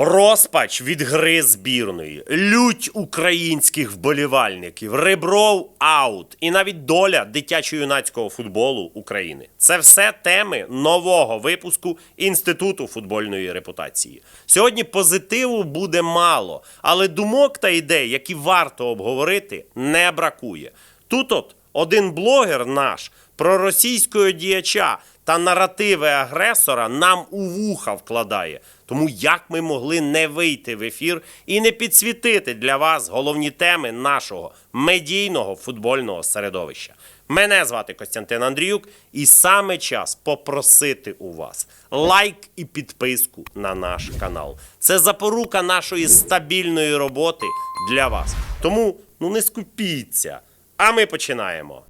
Розпач від гри збірної, лють українських вболівальників, Ребров аут і навіть доля дитячо-юнацького футболу України. Це все теми нового випуску Інституту футбольної репутації. Сьогодні позитиву буде мало, але думок та ідей, які варто обговорити, не бракує. Тут от один блогер наш про російського діяча та наративи агресора нам у вуха вкладає. Тому як ми могли не вийти в ефір і не підсвітити для вас головні теми нашого медійного футбольного середовища? Мене звати Костянтин Андріюк, і саме час попросити у вас лайк і підписку на наш канал. Це запорука нашої стабільної роботи для вас. Тому ну не скупіться. А ми починаємо.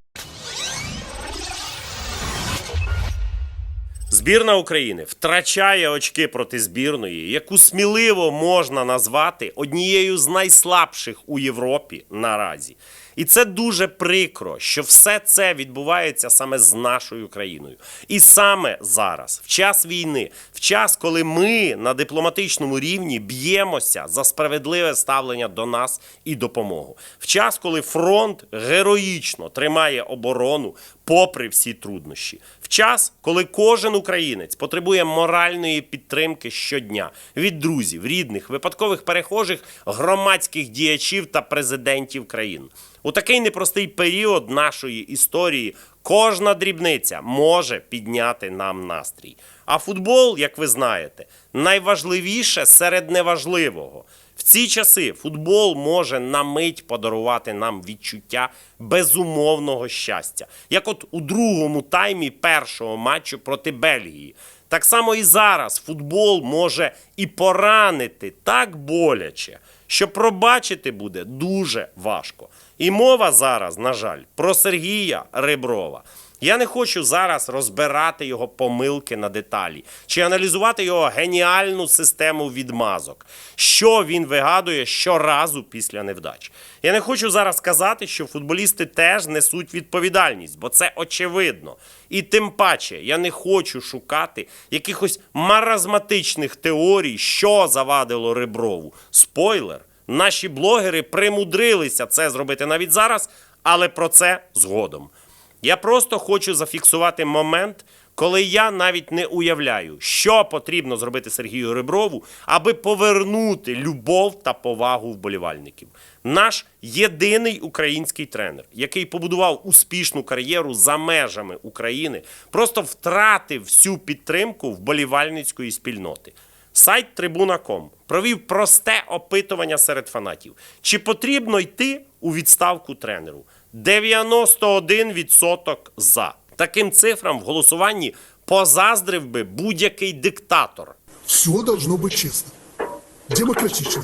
Збірна України втрачає очки проти збірної, яку сміливо можна назвати однією з найслабших у Європі наразі. І це дуже прикро, що все це відбувається саме з нашою країною. І саме зараз, в час війни, в час, коли ми на дипломатичному рівні б'ємося за справедливе ставлення до нас і допомогу, в час, коли фронт героїчно тримає оборону попри всі труднощі, в час, коли кожен українець потребує моральної підтримки щодня від друзів, рідних, випадкових перехожих, громадських діячів та президентів країн. У такий непростий період нашої історії кожна дрібниця може підняти нам настрій. А футбол, як ви знаєте, найважливіше серед неважливого. Ці часи футбол може на мить подарувати нам відчуття безумовного щастя, як от у другому таймі першого матчу проти Бельгії. Так само і зараз футбол може і поранити так боляче, що пробачити буде дуже важко. І мова зараз, на жаль, про Сергія Реброва. Я не хочу зараз розбирати його помилки на деталі чи аналізувати його геніальну систему відмазок, що він вигадує щоразу після невдач. Я не хочу зараз казати, що футболісти теж несуть відповідальність, бо це очевидно. І тим паче я не хочу шукати якихось маразматичних теорій, що завадило Реброву. Спойлер. Наші блогери примудрилися це зробити навіть зараз, але про це згодом. Я просто хочу зафіксувати момент, коли я навіть не уявляю, що потрібно зробити Сергію Реброву, аби повернути любов та повагу вболівальників. Наш єдиний український тренер, який побудував успішну кар'єру за межами України, просто втратив всю підтримку вболівальницької спільноти. Сайт Трибуна.ком провів просте опитування серед фанатів. Чи потрібно йти у відставку тренеру? 91% за. Таким цифрам в голосуванні позаздрив би будь-який диктатор. Все должно быть честно, демократично,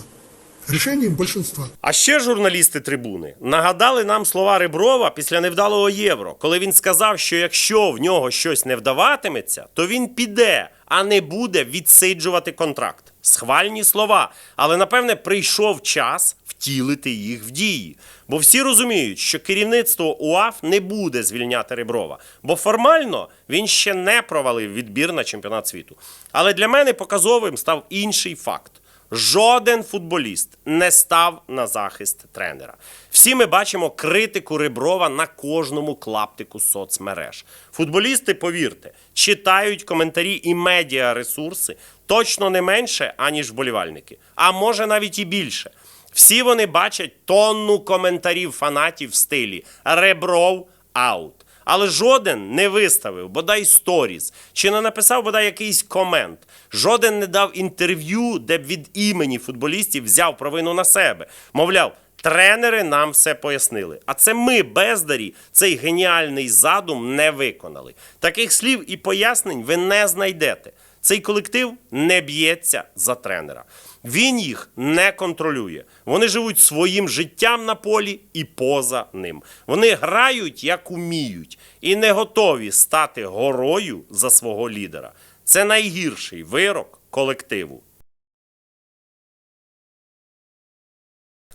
решением большинства. А ще журналісти трибуни нагадали нам слова Реброва після невдалого євро, коли він сказав, що якщо в нього щось не вдаватиметься, то він піде, а не буде відсиджувати контракт. Схвальні слова, але напевне прийшов час втілити їх в дії. Бо всі розуміють, що керівництво УАФ не буде звільняти Реброва, бо формально він ще не провалив відбір на чемпіонат світу. Але для мене показовим став інший факт. Жоден футболіст не став на захист тренера. Всі ми бачимо критику Реброва на кожному клаптику соцмереж. Футболісти, повірте, читають коментарі і медіаресурси точно не менше, аніж вболівальники, а може навіть і більше. Всі вони бачать тонну коментарів фанатів в стилі Ребров аут. Але жоден не виставив бодай сторіс, чи не написав бодай якийсь комент. Жоден не дав інтерв'ю, де б від імені футболістів взяв провину на себе. Мовляв, тренери нам все пояснили. А це ми, бездарі, цей геніальний задум не виконали. Таких слів і пояснень ви не знайдете. Цей колектив не б'ється за тренера. Він їх не контролює. Вони живуть своїм життям на полі і поза ним. Вони грають як уміють і не готові стати горою за свого лідера. Це найгірший вирок колективу.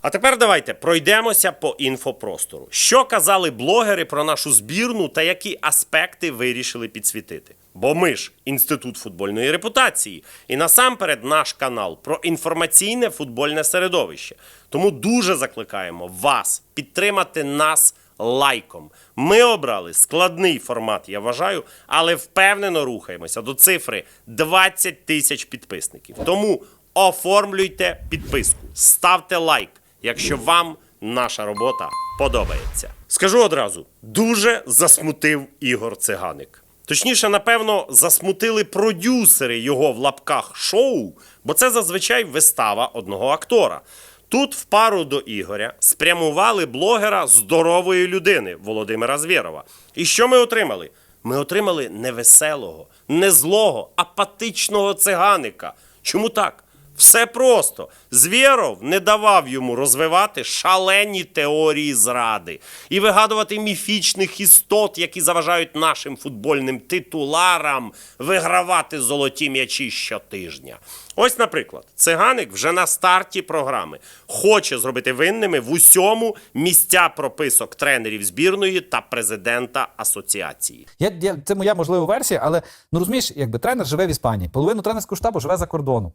А тепер давайте пройдемося по інфопростору. Що казали блогери про нашу збірну та які аспекти вирішили підсвітити? Бо ми ж інститут футбольної репутації, і насамперед наш канал про інформаційне футбольне середовище. Тому дуже закликаємо вас підтримати нас лайком. Ми обрали складний формат, я вважаю, але впевнено рухаємося до цифри 20 тисяч підписників. Тому оформлюйте підписку, ставте лайк, якщо вам наша робота подобається. Скажу одразу: дуже засмутив Ігор Циганик. Точніше, напевно, засмутили продюсери його в лапках шоу, бо це зазвичай вистава одного актора. Тут в пару до Ігоря спрямували блогера здорової людини Володимира Звєрова. І що ми отримали? Ми отримали не веселого, не злого, апатичного циганика. Чому так? Все просто. Звєров не давав йому розвивати шалені теорії зради і вигадувати міфічних істот, які заважають нашим футбольним титуларам вигравати золоті м'ячі щотижня. Ось, наприклад, циганик вже на старті програми хоче зробити винними в усьому місця прописок тренерів збірної та президента асоціації. Я, я, це моя можлива версія, але ну розумієш, якби тренер живе в Іспанії, половину тренерського штабу живе за кордоном.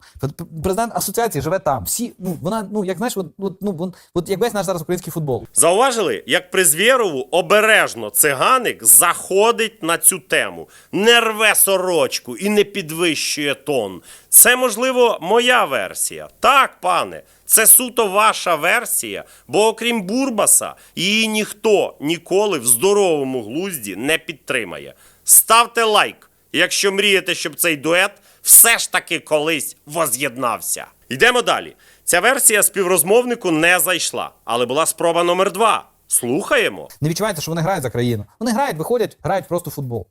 Президент асоціації живе там. Всі, ну вона, ну як знаєш, от, от, ну, вон, от як весь наш зараз український футбол. Зауважили, як при Звєрову обережно циганик заходить на цю тему, не рве сорочку і не підвищує тон. Це, можливо, моя версія. Так, пане, це суто ваша версія, бо окрім Бурбаса, її ніхто ніколи в здоровому глузді не підтримає. Ставте лайк, якщо мрієте, щоб цей дует все ж таки колись воз'єднався. Йдемо далі. Ця версія співрозмовнику не зайшла, але була спроба номер два. Слухаємо. Не відчувається, що вони грають за країну. Вони грають, виходять, грають просто в футбол.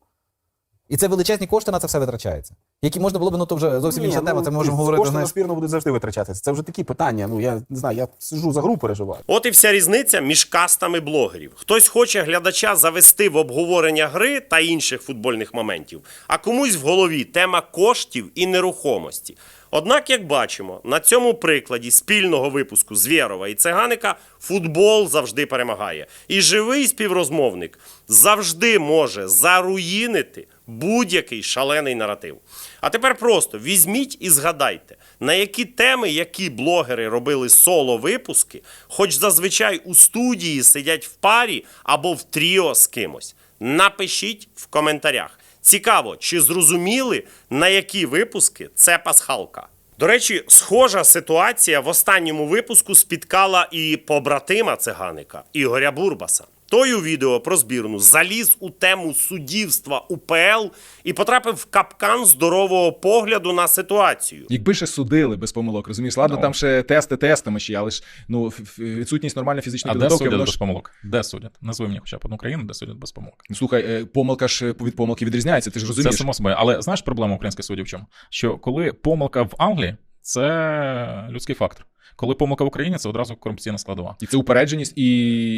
І це величезні кошти на це все витрачаються. Які можна було б, ну то вже зовсім Ні, інша ну, тема. Це ми можемо говорити. Кошти на Знаєш, будуть завжди витрачатися. Це вже такі питання. Ну я не знаю, я сижу за гру переживаю. От і вся різниця між кастами блогерів. Хтось хоче глядача завести в обговорення гри та інших футбольних моментів, а комусь в голові тема коштів і нерухомості. Однак, як бачимо, на цьому прикладі спільного випуску Звєрова і Циганика футбол завжди перемагає. І живий співрозмовник завжди може заруїнити будь-який шалений наратив. А тепер просто візьміть і згадайте, на які теми які блогери робили соло-випуски, хоч зазвичай у студії сидять в парі або в тріо з кимось. Напишіть в коментарях. Цікаво, чи зрозуміли, на які випуски це пасхалка. До речі, схожа ситуація в останньому випуску спіткала і побратима циганика Ігоря Бурбаса. Той у відео про збірну заліз у тему суддівства УПЛ і потрапив в капкан здорового погляду на ситуацію. Якби ще судили без помилок, розумієш? Ладно, там ще тести тестами ще, але ж ну відсутність нормальної фізичної А де судять воно без помилок? Де судять? Назви мені хоча б одну країну, де судять без помилок. Ну, Слухай, е, помилка ж від помилки відрізняється, ти ж Це розумієш. само собою. Але знаєш проблема українських суддів в чому? Що коли помилка в Англії, це людський фактор. Коли помилка в Україні, це одразу корупційна складова. І це упередженість, і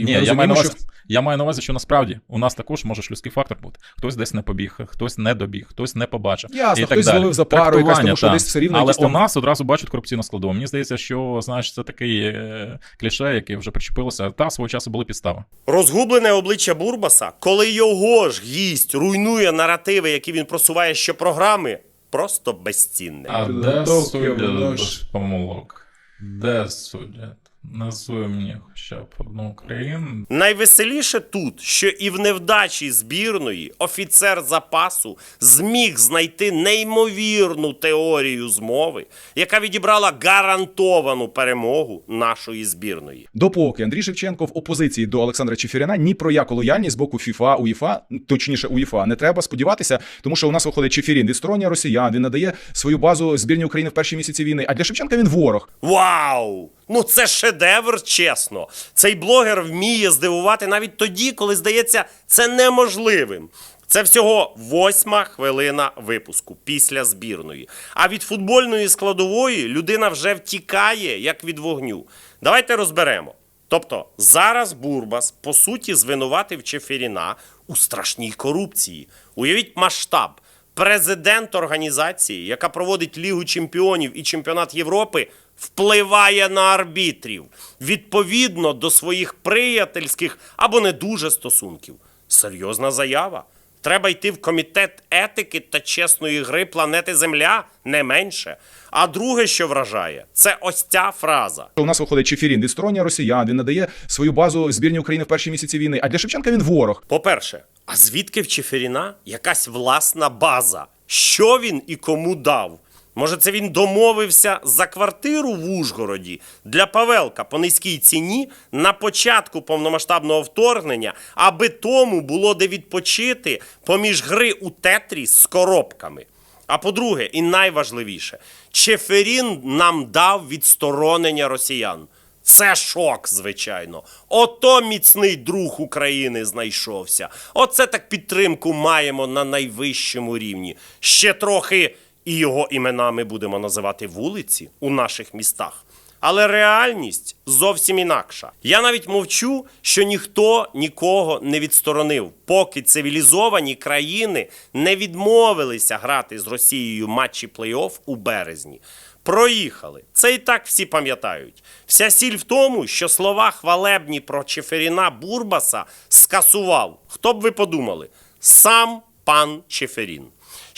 Ні, я маю, на що я маю на увазі, що насправді у нас також може людський фактор бути. Хтось десь не побіг, хтось не добіг, хтось не побачив. Ясно, і так хтось далі. зловив за пару якась, тому що так. десь все рівно Але там- у нас одразу бачать корупційну складову. Мені здається, що знаєш, це такий е, кліше, яке вже причепилося. Та свого часу були підстави. Розгублене обличчя Бурбаса, коли його ж гість руйнує наративи, які він просуває щопрограми, просто безцінне. А де судять помилок? Де судять? Назви мені хоча б одну країну. Найвеселіше тут, що і в невдачі збірної офіцер запасу зміг знайти неймовірну теорію змови, яка відібрала гарантовану перемогу нашої збірної. допоки Андрій Шевченко в опозиції до Олександра Чефіряна ні про яку лояльність з боку ФІФА, УЄФА, точніше УЄФА, не треба сподіватися, тому що у нас виходить Чефірін відсторонює росіян, він надає свою базу збірні України в перші місяці війни. А для Шевченка він ворог. Вау! Ну це шедевр, чесно. Цей блогер вміє здивувати навіть тоді, коли здається це неможливим. Це всього восьма хвилина випуску після збірної. А від футбольної складової людина вже втікає, як від вогню. Давайте розберемо. Тобто зараз Бурбас по суті звинуватив Чеферіна у страшній корупції. Уявіть масштаб. Президент організації, яка проводить Лігу чемпіонів і чемпіонат Європи, впливає на арбітрів відповідно до своїх приятельських або не дуже стосунків. Серйозна заява. Треба йти в комітет етики та чесної гри планети Земля не менше. А друге, що вражає, це ось ця фраза. У нас виходить Чефірін, відсторонює росіян, він надає свою базу збірні України в перші місяці війни. А для Шевченка він ворог. По-перше, а звідки в Чеферіна якась власна база? Що він і кому дав? Може, це він домовився за квартиру в Ужгороді для Павелка по низькій ціні на початку повномасштабного вторгнення, аби тому було де відпочити поміж гри у Тетрі з коробками. А по-друге, і найважливіше, Чеферін нам дав відсторонення росіян. Це шок, звичайно. Ото міцний друг України знайшовся. Оце так підтримку маємо на найвищому рівні. Ще трохи і його іменами будемо називати вулиці у наших містах. Але реальність зовсім інакша. Я навіть мовчу, що ніхто нікого не відсторонив, поки цивілізовані країни не відмовилися грати з Росією матчі плей-офф у березні. Проїхали. Це і так всі пам'ятають. Вся сіль в тому, що слова хвалебні про Чеферіна Бурбаса скасував. Хто б ви подумали? Сам пан Чеферін.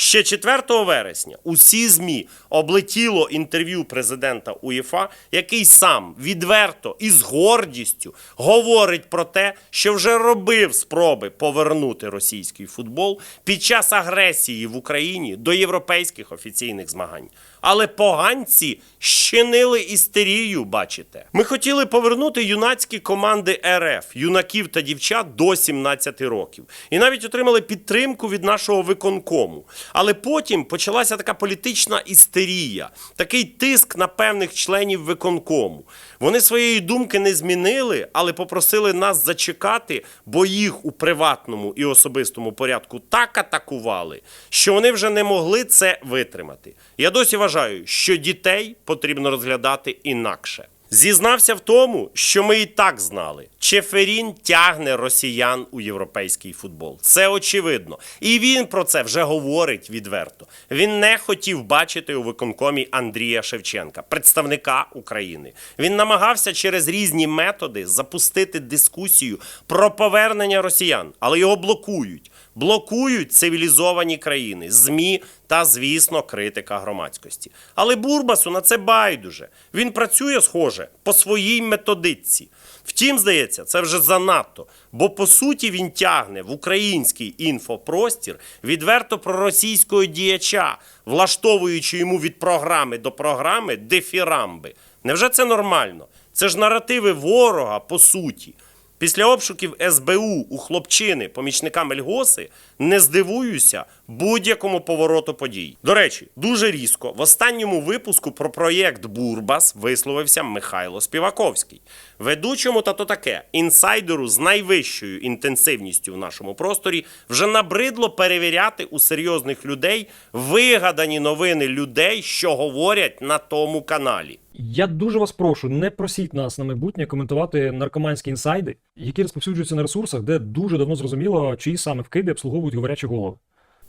Ще 4 вересня усі ЗМІ облетіло інтерв'ю президента УЄФА, який сам відверто і з гордістю говорить про те, що вже робив спроби повернути російський футбол під час агресії в Україні до європейських офіційних змагань. Але поганці щинили істерію, бачите. Ми хотіли повернути юнацькі команди РФ, юнаків та дівчат до 17 років. І навіть отримали підтримку від нашого виконкому. Але потім почалася така політична істерія, такий тиск на певних членів виконкому. Вони своєї думки не змінили, але попросили нас зачекати, бо їх у приватному і особистому порядку так атакували, що вони вже не могли це витримати. Я досі вважаю, що дітей потрібно розглядати інакше. Зізнався в тому, що ми і так знали. Чеферін тягне росіян у європейський футбол. Це очевидно. І він про це вже говорить відверто. Він не хотів бачити у виконкомі Андрія Шевченка, представника України. Він намагався через різні методи запустити дискусію про повернення росіян, але його блокують. Блокують цивілізовані країни, ЗМІ та, звісно, критика громадськості. Але Бурбасу на це байдуже. Він працює, схоже, по своїй методичці. Втім, здається, це вже занадто, бо по суті він тягне в український інфопростір відверто проросійського діяча, влаштовуючи йому від програми до програми дефірамби. Невже це нормально? Це ж наративи ворога по суті. Після обшуків СБУ у хлопчини помічника Мельгоси не здивуюся будь-якому повороту подій. До речі, дуже різко в останньому випуску про проєкт Бурбас висловився Михайло Співаковський, ведучому та то таке інсайдеру з найвищою інтенсивністю в нашому просторі вже набридло перевіряти у серйозних людей вигадані новини людей, що говорять на тому каналі. Я дуже вас прошу, не просіть нас на майбутнє коментувати наркоманські інсайди, які розповсюджуються на ресурсах, де дуже давно зрозуміло, чиї саме вкиди обслуговують говорячі голови.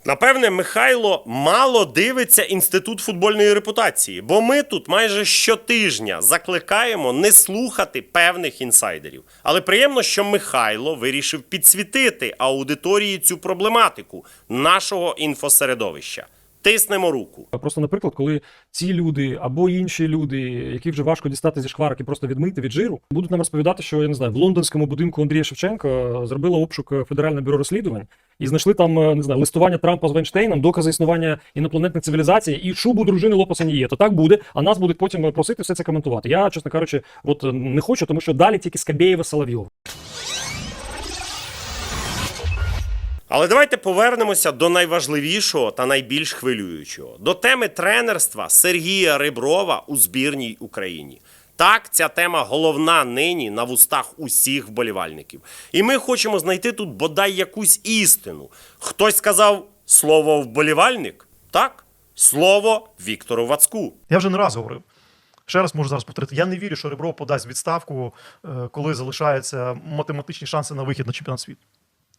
Напевне, Михайло мало дивиться інститут футбольної репутації, бо ми тут майже щотижня закликаємо не слухати певних інсайдерів. Але приємно, що Михайло вирішив підсвітити аудиторії цю проблематику нашого інфосередовища. Тиснемо руку. Просто, наприклад, коли ці люди або інші люди, які вже важко дістати зі шкварок і просто відмити від жиру, будуть нам розповідати, що я не знаю, в лондонському будинку Андрія Шевченка зробило обшук Федеральне бюро розслідувань і знайшли там е, не знаю листування Трампа з Вайнштейном, докази існування інопланетних цивілізацій і шубу дружини Лопаса Ніє. То так буде, а нас будуть потім просити все це коментувати. Я, чесно кажучи, от е, не хочу, тому що далі тільки Скабєєва Соловйов. Але давайте повернемося до найважливішого та найбільш хвилюючого до теми тренерства Сергія Риброва у збірній Україні. Так, ця тема головна нині на вустах усіх вболівальників. І ми хочемо знайти тут бодай якусь істину. Хтось сказав слово вболівальник? Так, слово Віктору Вацку. Я вже не раз говорив. Ще раз можу зараз повторити. Я не вірю, що Ребров подасть відставку, е, коли залишаються математичні шанси на вихід на чемпіонат світу.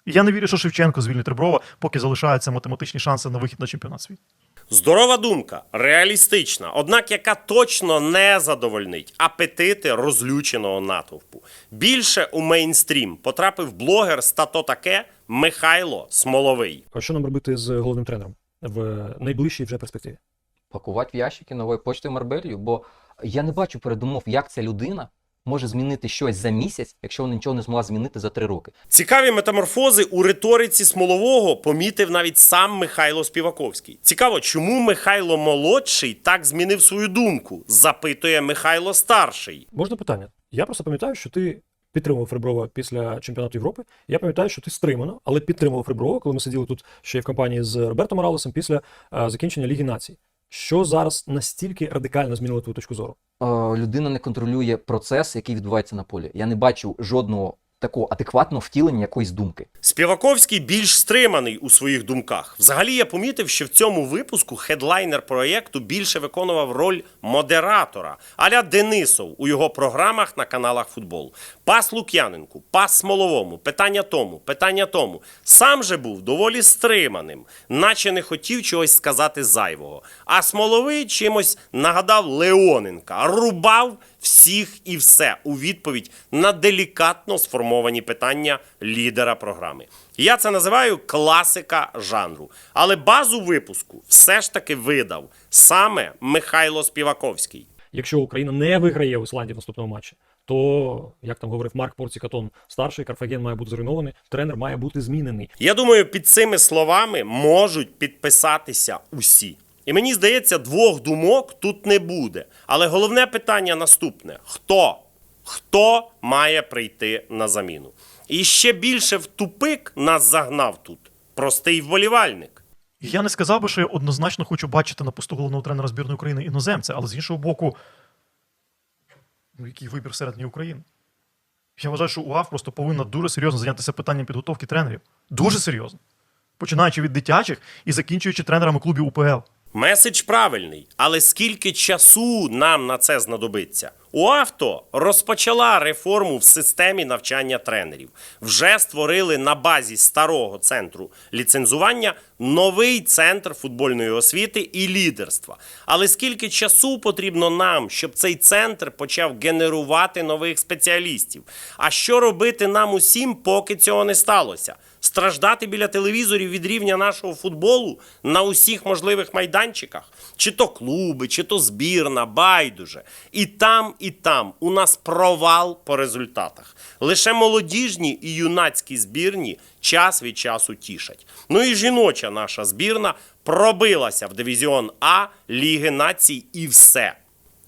Я не вірю, що Шевченко звільнить Реброва, поки залишаються математичні шанси на вихід на чемпіонат світу. Здорова думка, реалістична, однак яка точно не задовольнить апетити розлюченого натовпу. Більше у мейнстрім потрапив блогер стато таке Михайло Смоловий. А що нам робити з головним тренером в найближчій вже перспективі? пакувати в ящики нової почти Марбелью, бо я не бачу передумов, як ця людина може змінити щось за місяць, якщо вона нічого не змогла змінити за три роки. Цікаві метаморфози у риториці Смолового помітив навіть сам Михайло Співаковський. Цікаво, чому Михайло молодший так змінив свою думку? запитує Михайло старший. Можна питання? Я просто пам'ятаю, що ти підтримував Реброва після чемпіонату Європи. Я пам'ятаю, що ти стримано, але підтримував Реброва, коли ми сиділи тут ще й в компанії з Роберто Моралесом після е, закінчення Ліги Націй. Що зараз настільки радикально змінило твою точку зору? Е, людина не контролює процес, який відбувається на полі. Я не бачу жодного такого адекватного втілення якоїсь думки. Співаковський більш стриманий у своїх думках. Взагалі я помітив, що в цьому випуску хедлайнер проєкту більше виконував роль модератора, аля Денисов у його програмах на каналах футбол. Пас Лук'яненку, пас Смоловому, питання тому, питання тому. Сам же був доволі стриманим, наче не хотів чогось сказати зайвого. А Смоловий чимось нагадав Леоненка, рубав всіх і все у відповідь на делікатно сформовані питання лідера програми. Я це називаю класика жанру. Але базу випуску все ж таки видав саме Михайло Співаковський. Якщо Україна не виграє в Ісландії в наступному матчі, то як там говорив Марк Порцікатон, старший Карфаген має бути зруйнований, тренер має бути змінений. Я думаю, під цими словами можуть підписатися усі. І мені здається, двох думок тут не буде. Але головне питання наступне: хто? Хто має прийти на заміну? І ще більше в тупик нас загнав тут простий вболівальник. Я не сказав би, що я однозначно хочу бачити на посту головного тренера збірної України іноземця, але з іншого боку, ну який вибір всередині України? Я вважаю, що УАФ просто повинна дуже серйозно зайнятися питанням підготовки тренерів. Дуже серйозно. Починаючи від дитячих і закінчуючи тренерами клубів УПЛ. Меседж правильний, але скільки часу нам на це знадобиться? УАФТО розпочала реформу в системі навчання тренерів. Вже створили на базі старого центру ліцензування новий центр футбольної освіти і лідерства. Але скільки часу потрібно нам, щоб цей центр почав генерувати нових спеціалістів? А що робити нам усім, поки цього не сталося? Страждати біля телевізорів від рівня нашого футболу на усіх можливих майданчиках, чи то клуби, чи то збірна, байдуже. І там, і там у нас провал по результатах. Лише молодіжні і юнацькі збірні час від часу тішать. Ну і жіноча наша збірна пробилася в дивізіон А Ліги націй і все.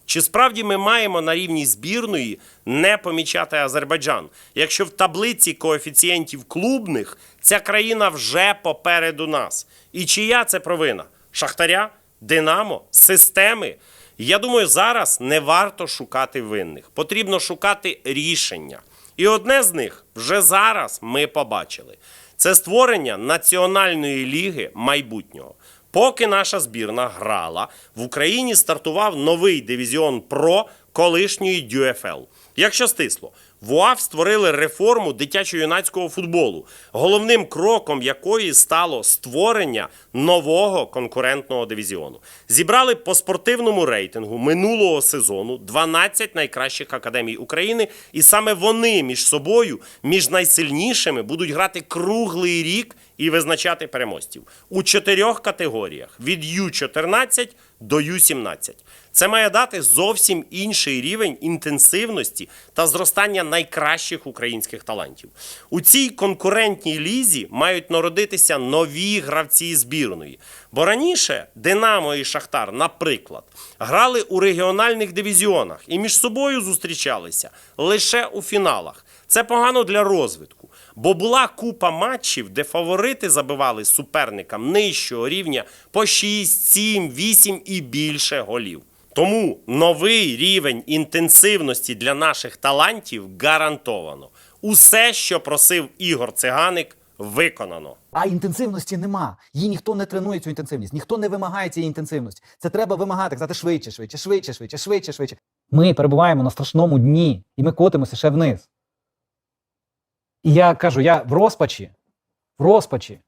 Чи справді ми маємо на рівні збірної не помічати Азербайджан, якщо в таблиці коефіцієнтів клубних ця країна вже попереду нас? І чия це провина? Шахтаря, Динамо, системи? Я думаю, зараз не варто шукати винних. Потрібно шукати рішення. І одне з них вже зараз ми побачили: це створення національної ліги майбутнього. Поки наша збірна грала, в Україні стартував новий дивізіон ПРО колишньої ДЮФЛ. Якщо стисло, в УАФ створили реформу дитячо-юнацького футболу, головним кроком якої стало створення нового конкурентного дивізіону. Зібрали по спортивному рейтингу минулого сезону 12 найкращих академій України, і саме вони між собою, між найсильнішими, будуть грати круглий рік і визначати переможців у чотирьох категоріях: від Ю-14 до Ю-17. Це має дати зовсім інший рівень інтенсивності та зростання найкращих українських талантів. У цій конкурентній лізі мають народитися нові гравці збірної. Бо раніше Динамо і Шахтар, наприклад, грали у регіональних дивізіонах і між собою зустрічалися лише у фіналах. Це погано для розвитку. Бо була купа матчів, де фаворити забивали суперникам нижчого рівня по 6, 7, 8 і більше голів. Тому новий рівень інтенсивності для наших талантів гарантовано. Усе, що просив Ігор Циганик, виконано. А інтенсивності нема. Її ніхто не тренує цю інтенсивність, ніхто не вимагає цієї інтенсивності. Це треба вимагати, казати швидше, швидше, швидше, швидше, швидше, швидше. Ми перебуваємо на страшному дні, і ми котимося ще вниз. І я кажу, я в розпачі, в розпачі.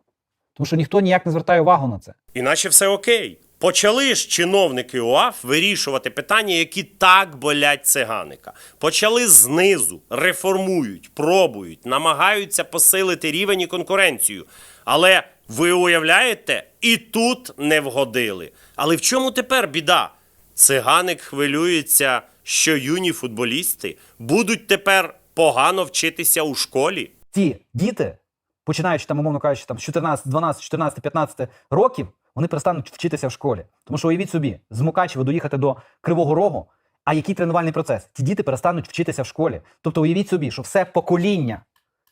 Тому що ніхто ніяк не звертає увагу на це. Іначе все окей. Почали ж чиновники УАФ вирішувати питання, які так болять циганика. Почали знизу, реформують, пробують, намагаються посилити рівень і конкуренцію. Але ви уявляєте, і тут не вгодили. Але в чому тепер біда? Циганик хвилюється, що юні футболісти будуть тепер погано вчитися у школі. Ці діти, починаючи там, умовно кажучи, там з 14, 12, 14, 15 років, вони перестануть вчитися в школі. Тому що уявіть собі, з Мукачева доїхати до Кривого Рогу, а який тренувальний процес? Ці діти перестануть вчитися в школі. Тобто уявіть собі, що все покоління,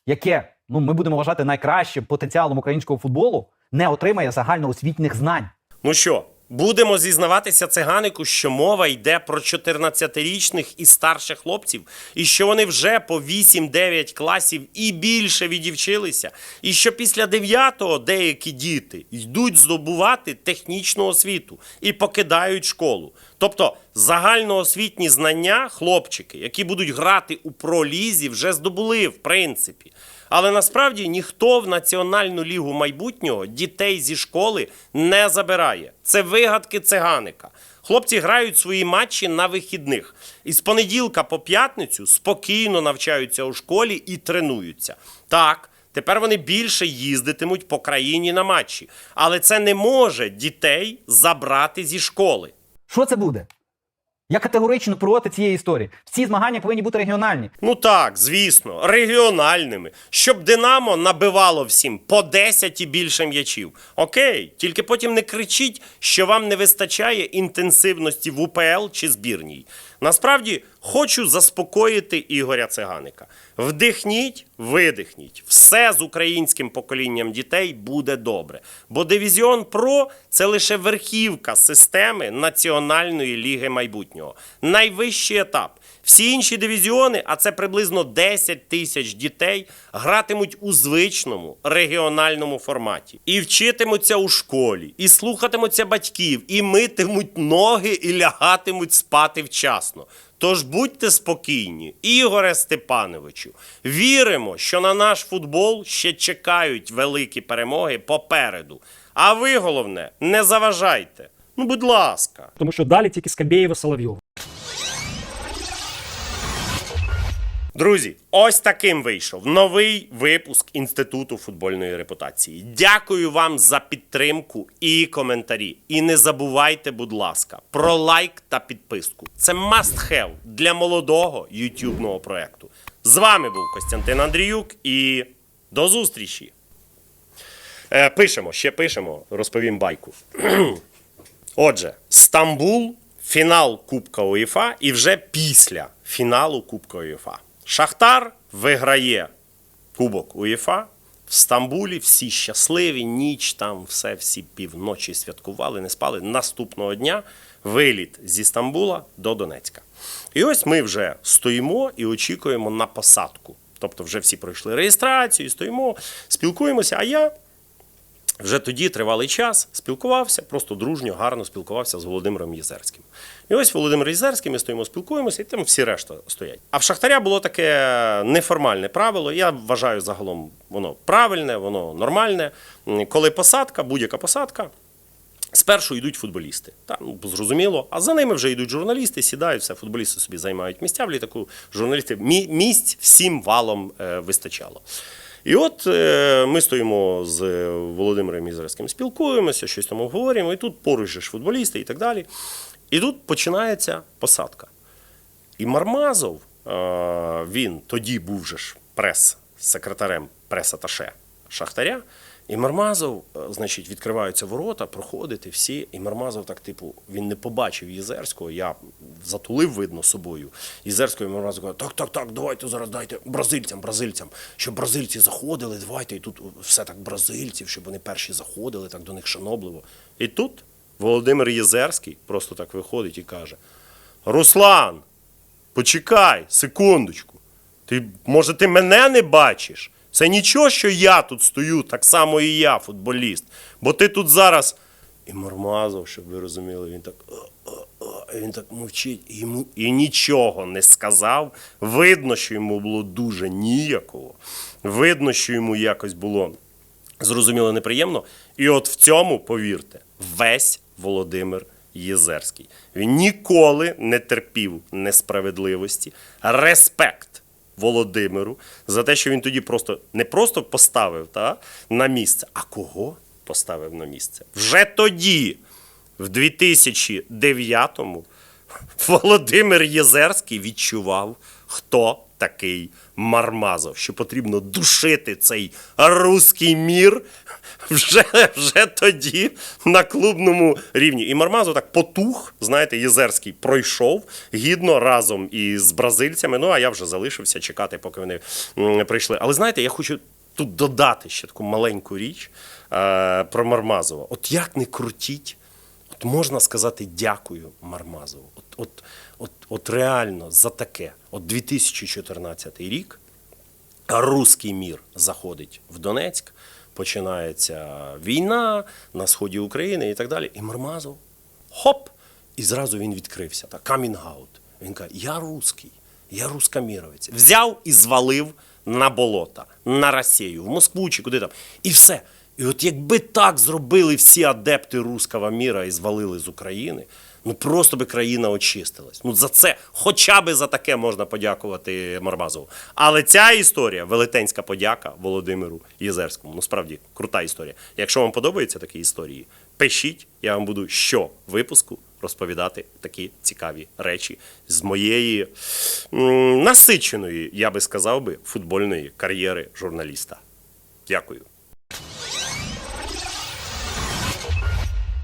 яке ну, ми будемо вважати найкращим потенціалом українського футболу, не отримає загальноосвітніх знань. Ну що, будемо зізнаватися циганику, що мова йде про 14-річних і старших хлопців, і що вони вже по 8-9 класів і більше відівчилися, і що після 9-го деякі діти йдуть здобувати технічну освіту і покидають школу. Тобто загальноосвітні знання хлопчики, які будуть грати у пролізі, вже здобули в принципі. Але насправді ніхто в Національну лігу майбутнього дітей зі школи не забирає. Це вигадки циганика. Хлопці грають свої матчі на вихідних. І з понеділка по п'ятницю спокійно навчаються у школі і тренуються. Так, тепер вони більше їздитимуть по країні на матчі. Але це не може дітей забрати зі школи. Що це буде? Я категорично проти цієї історії. Всі змагання повинні бути регіональні. Ну так, звісно, регіональними, щоб Динамо набивало всім по 10 і більше м'ячів. Окей, тільки потім не кричіть, що вам не вистачає інтенсивності в УПЛ чи збірній. Насправді хочу заспокоїти Ігоря Циганика. Вдихніть, видихніть. Все з українським поколінням дітей буде добре. Бо Дивізіон Про це лише верхівка системи Національної ліги майбутнього. Найвищий етап. Всі інші дивізіони, а це приблизно 10 тисяч дітей, гратимуть у звичному регіональному форматі. І вчитимуться у школі, і слухатимуться батьків, і митимуть ноги, і лягатимуть спати вчасно. Тож будьте спокійні, Ігоре Степановичу. Віримо, що на наш футбол ще чекають великі перемоги попереду. А ви, головне, не заважайте. Ну, будь ласка. Тому що далі тільки Скабєєва Соловйов. Друзі, ось таким вийшов новий випуск Інституту футбольної репутації. Дякую вам за підтримку і коментарі. І не забувайте, будь ласка, про лайк та підписку. Це must have для молодого ютубного проекту. З вами був Костянтин Андріюк і до зустрічі. Е, пишемо, ще пишемо, розповім байку. Отже, Стамбул, фінал Кубка УЄФА і вже після фіналу Кубка УЄФА. Шахтар виграє Кубок УЄФА. В Стамбулі всі щасливі, ніч там, все, всі півночі святкували, не спали. Наступного дня виліт зі Стамбула до Донецька. І ось ми вже стоїмо і очікуємо на посадку. Тобто вже всі пройшли реєстрацію, стоїмо, спілкуємося. А я вже тоді тривалий час спілкувався, просто дружньо, гарно спілкувався з Володимиром Єзерським. І ось Володимир Єзерський, ми стоїмо, спілкуємося, і там всі решта стоять. А в Шахтаря було таке неформальне правило. Я вважаю загалом воно правильне, воно нормальне. Коли посадка, будь-яка посадка. Спершу йдуть футболісти, та, ну, зрозуміло, а за ними вже йдуть журналісти, сідають, все, футболісти собі займають місця в літаку, журналісти мі- місць всім валом е, вистачало. І от е, ми стоїмо з е, Володимиром Ізраїльським, спілкуємося, щось там обговорюємо, і тут поруч ж футболісти і так далі. І тут починається посадка. І Мармазов, е, він тоді був же ж прес-секретарем прес-аташе Шахтаря. І Мармазов, значить, відкриваються ворота, проходити всі. І Мармазов так, типу, він не побачив Єзерського, я затулив, видно, собою. І Мармазов каже, так, так, так, давайте зараз дайте бразильцям, бразильцям, щоб бразильці заходили, давайте, і тут все так бразильців, щоб вони перші заходили, так до них шанобливо. І тут Володимир Єзерський просто так виходить і каже: Руслан, почекай, секундочку. Ти, може, ти мене не бачиш? Це нічого, що я тут стою, так само і я, футболіст. Бо ти тут зараз. І Мармазов, щоб ви розуміли, він так. Він так мовчить йому і нічого не сказав. Видно, що йому було дуже ніяково. Видно, що йому якось було зрозуміло неприємно. І от в цьому, повірте, весь Володимир Єзерський. Він ніколи не терпів несправедливості. Респект Володимиру за те, що він тоді просто не просто поставив та, на місце, а кого поставив на місце? Вже тоді, в 2009-му, Володимир Єзерський відчував, хто такий Мармазов, що потрібно душити цей руський мір вже, вже тоді на клубному рівні. І Мармазов так потух, знаєте, Єзерський пройшов гідно разом із бразильцями. Ну а я вже залишився чекати, поки вони прийшли. Але знаєте, я хочу тут додати ще таку маленьку річ е, про Мармазова. От як не крутіть. От можна сказати дякую Мармазову. От, от, от, от реально за таке. От 2014 рік руський мір заходить в Донецьк, починається війна на сході України і так далі. І Мармазов хоп! І зразу він відкрився. Так, камінгаут. Він каже: Я русський, я рускоміровець. Взяв і звалив на болота, на Росію, в Москву чи куди там. І все. І от якби так зробили всі адепти руського міра і звалили з України, ну просто би країна очистилась. Ну за це, хоча би за таке можна подякувати Мармазову. Але ця історія, велетенська подяка Володимиру Єзерському. Ну справді крута історія. Якщо вам подобаються такі історії, пишіть, я вам буду що випуску розповідати такі цікаві речі з моєї м, насиченої, я би сказав би, футбольної кар'єри журналіста. Дякую.